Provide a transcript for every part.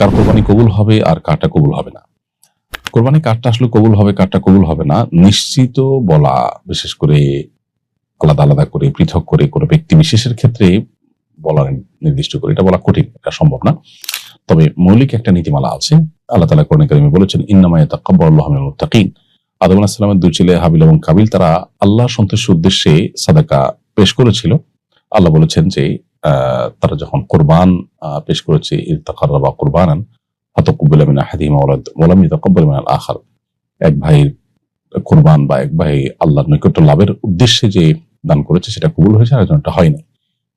কার কোরবানি কবুল হবে আর কারটা কবুল হবে না। কোরবানি কারটা আসলে কবুল হবে, কারটা কবুল হবে না, নিশ্চিত বলা বিশেষ করে আলাদা আলাদা করে, পৃথক করে কোনো ব্যক্তি বিশেষের ক্ষেত্রে বলা নির্দিষ্ট করে, এটা বলা কঠিন, এটা সম্ভব না। তবে মৌলিক একটা নীতিমালা আছে, আল্লাহ তালা কোরআন কারিমে বলেছেন ইন্নামায় মুত্তাকিন। আদম আলাইহিস সালামের দুই ছেলে হাবিল এবং কাবিল, তারা আল্লাহ সন্তুষ্টির উদ্দেশ্যে সাদাকা পেশ করেছিল। আল্লাহ বলেছেন যে তারা যখন কোরবান পেশ করেছে ইরতাকাররাবা কুরবানান, ফাতাকুব্বিলা মিন ওয়ালাদ- ওয়ালাম ইতাকাব্বাল আখার। এক ভাইয়ের কোরবান বা এক ভাই আল্লাহর নৈকট্য লাভের উদ্দেশ্যে যে দান করেছে, সেটা কবুল হয়েছে, আর হয়নি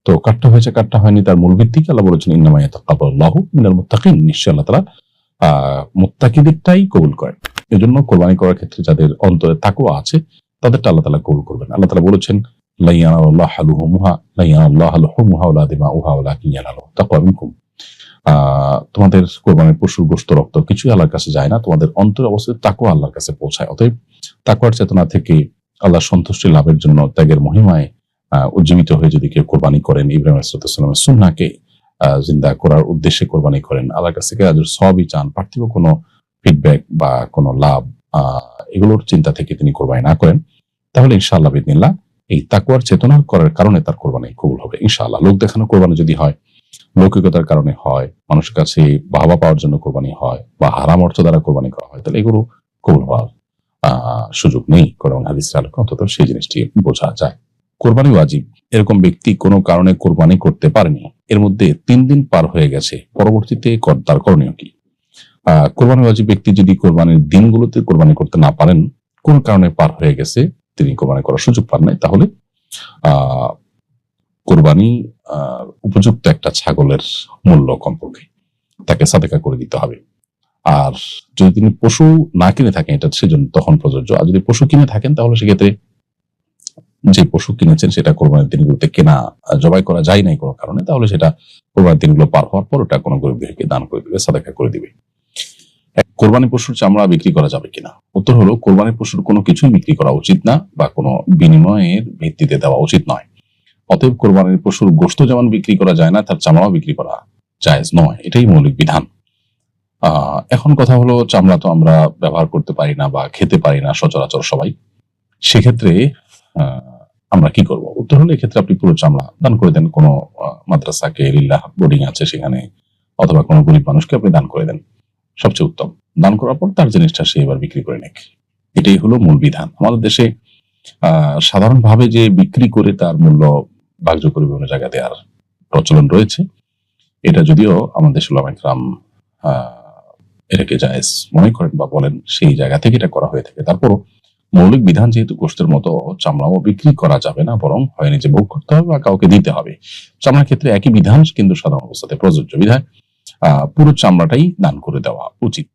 তো কাটটা হয়েছে, কাটটা হয়নি, তার মূল ভিত্তিকে আল্লাহ বলেছেন, ইন্নামা ইয়াতাকাব্বালুল্লাহু মিনাল মুত্তাকিন। নিশ্চয় আল্লাহ আহ, মুত্তাকিদেরটাই কবুল করেন। এজন্য কোরবানি করার ক্ষেত্রে যাদের অন্তরে তাকওয়া আছে, তাদেরটা আল্লাহ তালা কবুল করবেন। আল্লাহ তালা বলেছেন লাইয়ানা আল্লাহ হালুহুমুহা লাইয়ানা আল্লাহ হালুহুমুহা ওয়ালা দিমাউহা ওয়ালাকিন ইয়ানালু তাকওয়া মিনকুম আহ তোমাদের কোরবানির পশুর গোস্ত রক্ত কিছুই আল্লাহর কাছে যায় না। তোমাদের অন্তর অবস্থিত তাকওয়া আল্লাহর কাছে পৌঁছায়। অতএব তাকওয়ার চেতনা থেকে আল্লাহর সন্তুষ্টি লাভের জন্য ত্যাগের মহিমায় উজ্জীবিত হয়ে যদি কেউ কোরবানি করেন, ইব্রাহিম আসলামের সুন্নাকে জিন্দা করার উদ্দেশ্যে কোরবানি করেন, আল্লাহর কাছ থেকে আজর সবই চান, পার্থিব কোনো ফিডব্যাক বা কোনো লাভ এগুলোর চিন্তা থেকে তিনি কোরবানি না করেন। তাহলে ইনশাআল্লাহ বিদিনিল্লাহ এই তাকুয়ার চেতনা করার কারণে তার কোরবানি কবুল হবে। ইনশাআল্লাহ, লোক দেখানো কোরবানি যদি হয়, লৌকিকতার কারণে হয়, মানুষের কাছে বাহবা পাওয়ার জন্য কোরবানি হয় বা হারাম অর্থ দ্বারা কোরবানি করা হয়, তাহলে এগুলো কবুল হওয়ার সুযোগ নেই। কোরআন হাদিসের আলোকে অন্তত সেই জিনিসটি বোঝা যায়। কোরবানি ওয়াজিব। এরকম ব্যক্তি কোনো কারণে কোরবানি করতে পারেনি। এর মধ্যে তিন দিন পার হয়ে গেছে। পরবর্তীতে তার করণীয় কি? কোরবানি ওয়াজিব ব্যক্তি যদি কোরবানির দিনগুলোতে কোরবানি করতে না পারেন, কোন কারণে পার হয়ে গেছে? তিনি কোরবানি করার সুযোগ পান নাই, তাহলে কোরবানি উপযুক্ত একটা ছাগলের মূল্য কমপক্ষে তাকে সাদেকা করে দিতে হবে। আর যদি তিনি পশু না কিনে থাকেন, এটা সেজন্য তখন প্রযোজ্য। আর যদি পশু কিনে থাকেন, তাহলে সেক্ষেত্রে যে পশু কিনেছেন, সেটা কোরবানির দিনগুলোতে কেনা জবাই করা যায় নাই কোনো কারণে, তাহলে সেটা কোরবানির দিনগুলো পার হওয়ার পর ওটা কোনো গরিব দান করে দিবে, সাদেকা করে দিবে। এক, কোরবানি পশুর চামড়া বিক্রি করা যাবে কিনা? উত্তর হলো কোরবানি পশুর কোনো কিছুই বিক্রি করা উচিত না বা কোনো বিনিময়ের ভিত্তিতে দেওয়া উচিত নয়। অতএব কোরবানির পশুর গোশত যেমন বিক্রি করা যায় না তার চামড়াও বিক্রি করা জায়েজ নয়। এটাই মৌলিক বিধান। এখন কথা হলো চামড়া তো আমরা ব্যবহার করতে পারি না বা খেতে পারি না সচরাচর সবাই। সেক্ষেত্রে আমরা কি করব? উত্তর হলো এক্ষেত্রে আপনি পুরো চামড়া দান করে দেন। কোনো মাদ্রাসাকে লিল্লাহ বোর্ডিং আছে সেখানে অথবা কোনো গরিব মানুষকে আপনি দান করে দেন। সবচেয়ে উত্তম। দান করার পর তার জিনিসটা সে এবার বিক্রি করে নেক। এটাই হলো মূল বিধান। আমাদের দেশে সাধারণভাবে যে বিক্রি করে তার মূল্য বাগ্য করে বিভিন্ন জায়গা দেওয়ার প্রচলন রয়েছে, এটা যদিও আমাদের সুলামাইকরাম এটাকে জায়েজ মনে করেন বা বলেন সেই জায়গা থেকে এটা করা হয়ে থাকে। তারপরও মৌলিক বিধান যেহেতু গোষ্ঠের মতো চামড়াও বিক্রি করা যাবে না, বরং হয় নিজে ভোগ করতে হবে বা কাউকে দিতে হবে। চামড়ার ক্ষেত্রে একই বিধান কিন্তু সাধারণ অবস্থাতে প্রযোজ্য বিধায় পুরো চামড়াটাই দান করে দেওয়া উচিত।